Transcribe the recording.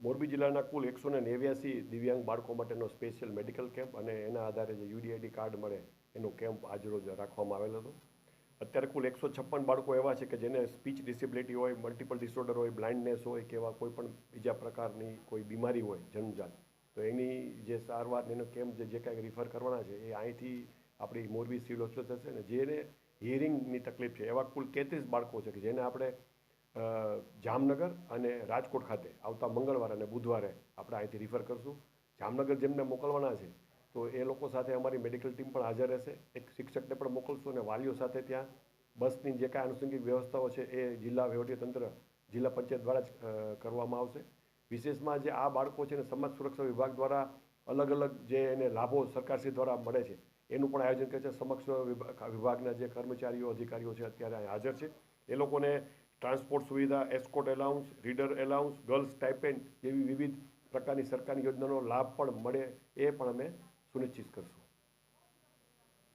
મોરબી જિલ્લાના કુલ એકસો નેવ્યાસી દિવ્યાંગ બાળકો માટેનો સ્પેશિયલ મેડિકલ કેમ્પ અને એના આધારે જે યુડીઆઈડી કાર્ડ મળે એનો કેમ્પ આજરોજ રાખવામાં આવેલ હતો. અત્યારે કુલ એકસો છપ્પન બાળકો એવા છે કે જેને સ્પીચ ડિસેબિલિટી હોય મલ્ટિપલ ડિસઓર્ડર હોય બ્લાઇન્ડનેસ હોય કે એવા કોઈ પણ બીજા પ્રકારની કોઈ બીમારી હોય જન્મજાત તો એની જે સારવાર એનો કેમ્પ જે જે કાંઈ રિફર કરવાના છે, એ અહીંથી આપણી મોરબી સિવિલ હોસ્પિટલ થશે ને જેને હિયરિંગની તકલીફ છે. એવા કુલ તેત્રીસ બાળકો છે કે જેને આપણે જામનગર અને રાજકોટ ખાતે આવતા મંગળવાર અને બુધવારે આપણે અહીંથી રિફર કરશું. જામનગર જેમને મોકલવાના છે, તો એ લોકો સાથે અમારી મેડિકલ ટીમ પણ હાજર રહેશે. એક શિક્ષકને પણ મોકલશું અને વાલીઓ સાથે ત્યાં બસની જે કાંઈ આનુષંગિક વ્યવસ્થાઓ છે એ જિલ્લા વહીવટીતંત્ર, જિલ્લા પંચાયત દ્વારા જ કરવામાં આવશે. વિશેષમાં જે આ બાળકો છે ને સમાજ સુરક્ષા વિભાગ દ્વારા અલગ અલગ જે એને લાભો સરકારશ્રી દ્વારા મળે છે, એનું પણ આયોજન કરે છે. સમક્ષ વિભાગ- વિભાગના જે કર્મચારીઓ, અધિકારીઓ છે, અત્યારે હાજર છે. એ લોકોને ટ્રાન્સપોર્ટ સુવિધા escort allowance reader allowance girls stipend જેવી વિવિધ પ્રકારની સરકારની યોજનાનો લાભ પણ મળે એ પણ અમે સુનિશ્ચિત કરશું.